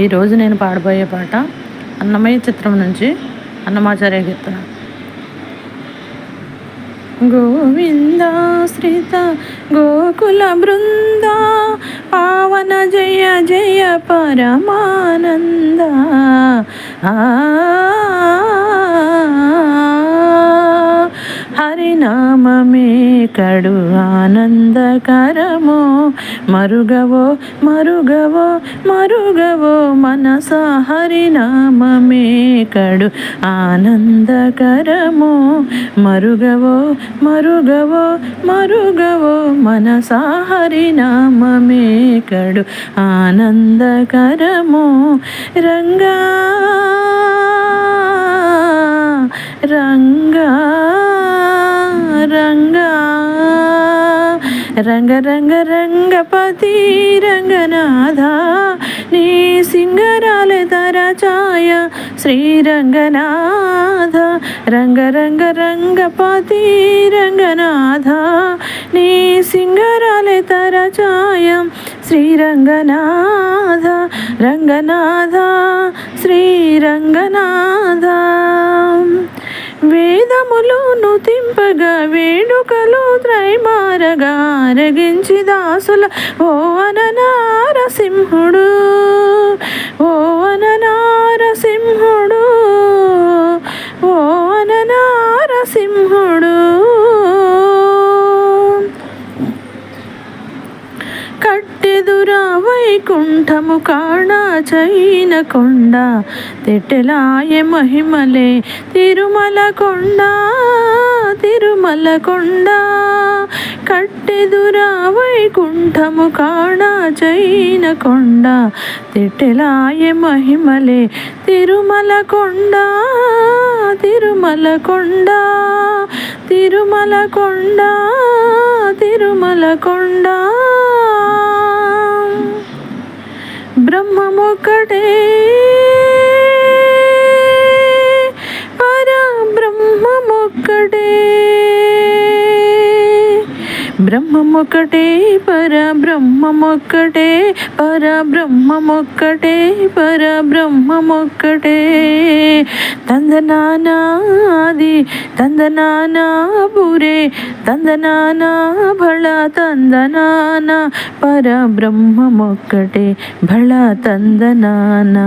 ఈరోజు నేను పాడబోయే పాట అన్నమయ్య చిత్రం నుంచి అన్నమాచార్య కీర్తన. గోవిందాశ్రిత గోకుల బృంద పావన జయ జయ పరమానంద. ఆ ఎక్కడు కడు ఆనందకరమో. మరుగవో మరుగవో మరుగవో మనస హరినామమే కడు. ఆనందకరమో. మరుగవో మరుగవో మరుగవో మనస హరినామమే కడు. ఆనందకరమో. రంగా రంగా రంగా. రంగ రంగ రంగపతి రంగనాథ నీ సింగరాల తర ఛాయ శ్రీరంగనాథ. రంగ రంగ రంగపతి రంగనాథ నీ సింగరాల తర ఛాయ శ్రీరంగనాథ. రంగనాథ శ్రీరంగనాథ. వేదములు నుతింపగా వేడుకలు త్రైమారగా అరగించి దాసుల ఓ అననారసింహుడు ఓ అననారసింహుడు ఓ అననారసింహుడు. కట్టెదురా వైకుంఠము కాణ చైన కొండ తెట్టెలాయ మహిమలే తిరుమల కొండ తిరుమల కొండ. కట్టెదురా వైకుంఠము కాణ చైన కొండ. తిట్టెలాయ మహిమలే తిరుమల కొండ తిరుమల కొండ. తిరుమల కొండ తిరుమల కొండ. బ్రహ్మమొక్కటే. పర బ్రహ్మమొక్కటే బ్రహ్మమొక్కటే పర బ్రహ్మమొక్కటే పర బ్రహ్మమొక్కటే పర బ్రహ్మమొక్కటే తందనానాది తందనానా పురే తందనానా భళ తందనాన పర బ్రహ్మమొక్కటే భళ తందనానా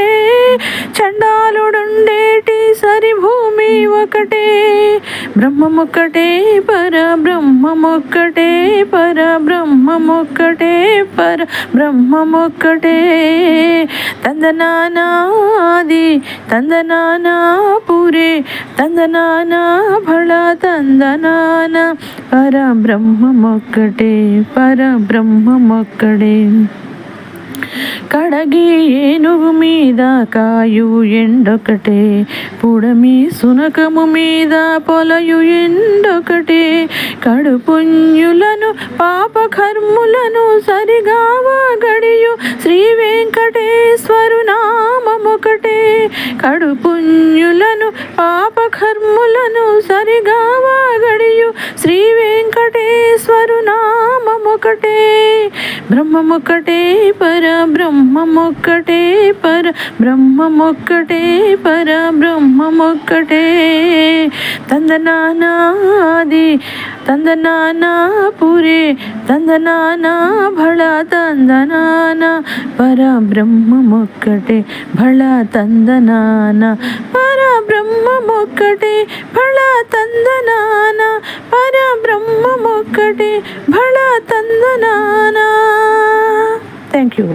భూమి ఒకటే బ్రహ్మమొక్కటే పర బ్రహ్మమొక్కటే పర బ్రహ్మమొక్కటే పర బ్రహ్మమొక్కటే తందనానాది తందనానా పురే తందనానా ఫళ తందనాన పర బ్రహ్మమొక్కటే పర బ్రహ్మమొక్కడే కడగి ఏనుగు మీద కాయు ఎండొకటే పుడమి సునకము మీద పొలయు ఎండొకటే. కడుపుణ్యులను పాప సరిగా సరిగావ గడియు శ్రీ వెంకటేశ్వరు నామముకటే. కడుపుణ్యులను పాప సరిగా వాగడియు శ్రీ వెంకటేశ్వరు నామముకటే. బ్రహ్మమొక్కటే పర బ్రహ్మమొక్కటే పర బ్రహ్మమొక్కటే పర బ్రహ్మమొక్కటే. తందనానాది తందనానా పురే తందనానా భళ తందనాన పర బ్రహ్మమొక్కటే భళ తందనాన పర బ్రహ్మమొక్కటే భళ తందనాన బ్రహ్మమొక్కటే భళ తందనానా థ్యాంక్ యూ